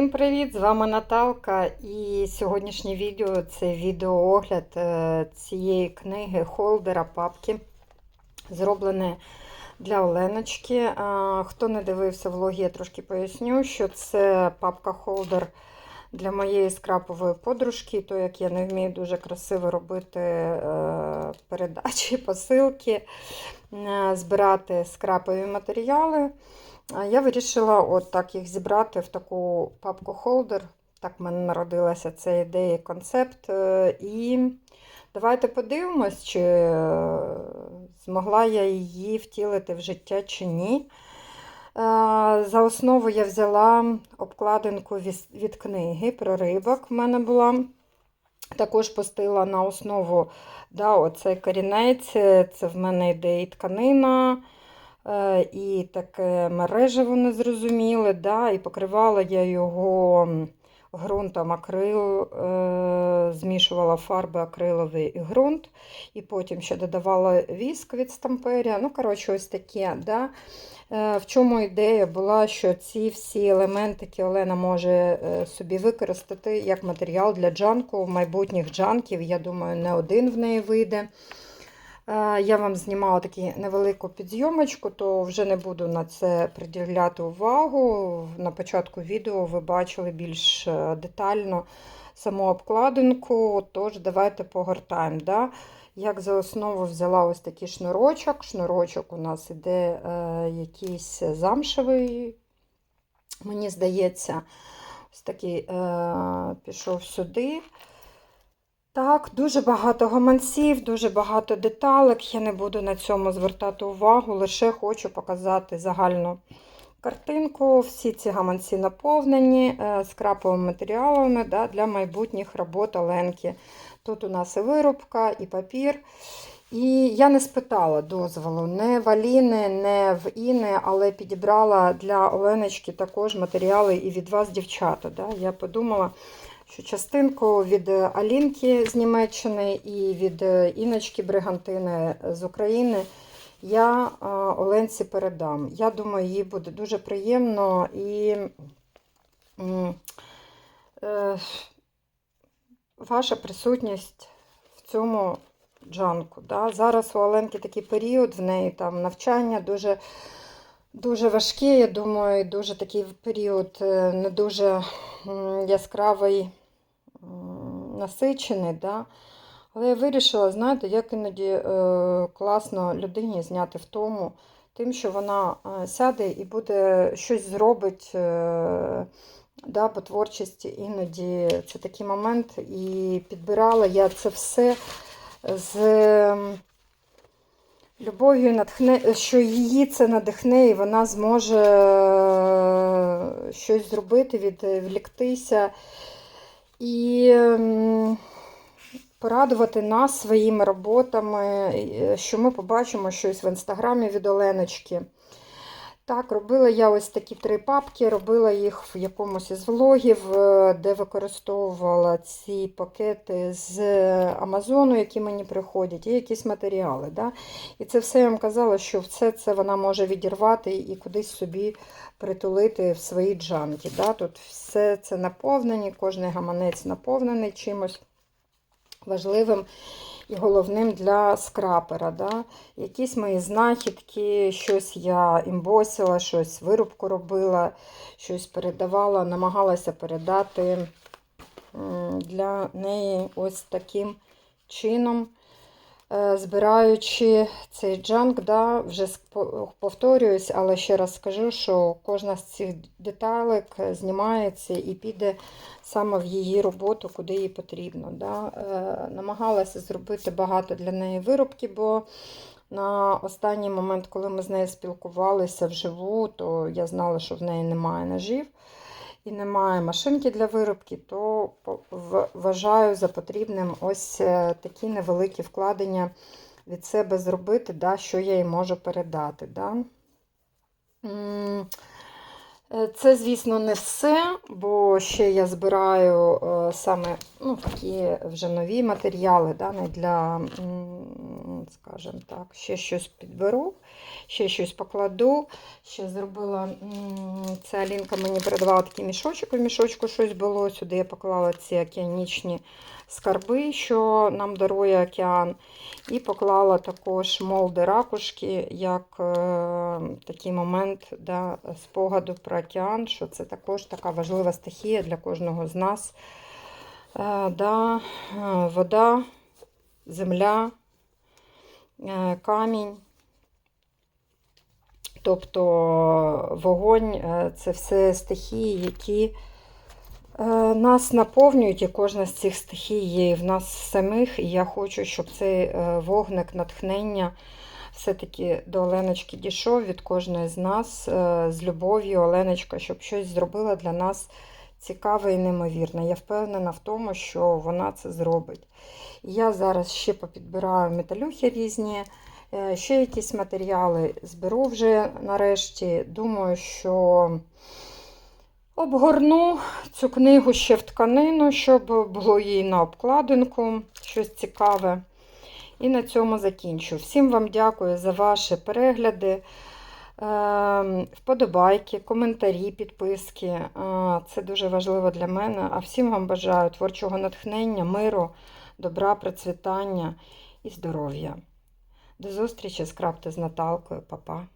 Всім привіт! З вами Наталка. І сьогоднішнє відео це відеоогляд е, цієї книги холдера папки, зроблене для Оленочки. Е, Хто не дивився влоги, я трошки поясню, що це папка-холдер для моєї скрапової подружки, то як я не вмію дуже красиво робити е, передачі, посилки, збирати скрапові матеріали. Я вирішила от так їх зібрати в таку папку-холдер. Так в мене народилася ця ідея, концепт. Е, І давайте подивимось, чи е, змогла я її втілити в життя чи ні. Е, За основу я взяла обкладинку від книги про рибок в мене була. Також пустила на основу да, оцей корінець. Це в мене йде і тканина. Е, і таке мережево незрозуміле, да, і покривала я його ґрунтом акрил, е, змішувала фарби акрилові і ґрунт, і потім ще додавала віск від стамперія. Ну, коротше, ось таке. Да. Е, В чому ідея була, що ці всі елементики Олена може собі використати як матеріал для джанку, майбутніх джанків. Я думаю, не один в неї вийде. Е, Я вам знімала таку невелику підйомочку, то вже не буду на це приділяти увагу. На початку відео ви бачили більш е, детально саму обкладинку, тож давайте погортаємо. Да? Як за основу взяла ось такий шнурочок. Шнурочок у нас іде е, якийсь замшевий, мені здається, ось такий е, пішов сюди. Так, дуже багато гаманців, дуже багато деталек. Я не буду на цьому звертати увагу, лише хочу показати загальну картинку. Всі ці гаманці наповнені е, скраповими матеріалами да, для майбутніх робот Оленки. Тут у нас і вирубка, і папір. І я не спитала дозволу не в Аліни, не в Іни, але підібрала для Оленочки також матеріали і від вас, дівчата. Да? Я подумала, що частинку від Алінки з Німеччини і від Іночки Бригантини з України я е, Оленці передам. Я думаю, їй буде дуже приємно і е, ваша присутність в цьому джанку. Да? Зараз у Оленки такий період, в неї там навчання дуже. Дуже важкий, я думаю, дуже такий період е, не дуже яскравий, насичений. Да? Але я вирішила, знаєте, як іноді е, класно людині зняти втому, тим, що вона е, сяде і буде щось зробить. Е, да, бо творчість іноді це такий момент. І підбирала я це все з любов'ю, натхне, що її це надихне, і вона зможе щось зробити, відвліктися і порадувати нас своїми роботами, е, що ми побачимо щось в інстаграмі від Оленочки. Так, робила я ось такі три папки, робила їх в якомусь із влогів, е, де використовувала ці пакети з Амазону, які мені приходять, і якісь матеріали. Да? І це все я вам казала, що все це вона може відірвати і кудись собі притулити в свої джанки. Да? Тут все це наповнені, кожний гаманець наповнений чимось важливим і головним для скрапера. Да? Якісь мої знахідки, щось я імбосила, щось вирубку робила, щось передавала, намагалася передати для неї ось таким чином. Е, Збираючи цей джанк, да, вже повторююсь, але ще раз скажу, що кожна з цих деталек знімається і піде саме в її роботу, куди їй потрібно. Да. Е, Намагалася зробити багато для неї виробки, бо на останній момент, коли ми з нею спілкувалися вживу, то я знала, що в неї немає ножів і немає машинки для виробки, то вважаю за потрібним ось е, такі невеликі вкладення від себе зробити, да, що я їй можу передати. Да. Е, Це, звісно, не все, бо ще я збираю е, саме ну, такі вже нові матеріали да, для скажімо так. Ще щось підберу, ще щось покладу. Ще зробила це Алінка мені передавала такий мішочок. У мішочку щось було. Сюди я поклала ці океанічні скарби, що нам дарує океан. І поклала також молди ракушки, як е, такий момент да, спогаду про океан, що це також така важлива стихія для кожного з нас. Е, да, е, вода, земля, камінь. Тобто вогонь е, це все стихії, які е, нас наповнюють, і кожна з цих стихій є в нас самих. І я хочу, щоб цей е, вогник натхнення все-таки до Оленочки дійшов від кожної з нас е, з любов'ю, Оленочка, щоб щось зробила для нас цікаве і неймовірне. Я впевнена в тому, що вона це зробить. Я зараз ще попідбираю металюхи різні. Е, Ще якісь матеріали зберу вже нарешті. Думаю, що обгорну цю книгу ще в тканину, щоб було їй на обкладинку щось цікаве. І на цьому закінчу. Всім вам дякую за ваші перегляди, вподобайки, коментарі, підписки. Е, Це дуже важливо для мене. А всім вам бажаю творчого натхнення, миру, добра, процвітання і здоров'я. До зустрічі з крапти з Наталкою, Па-па.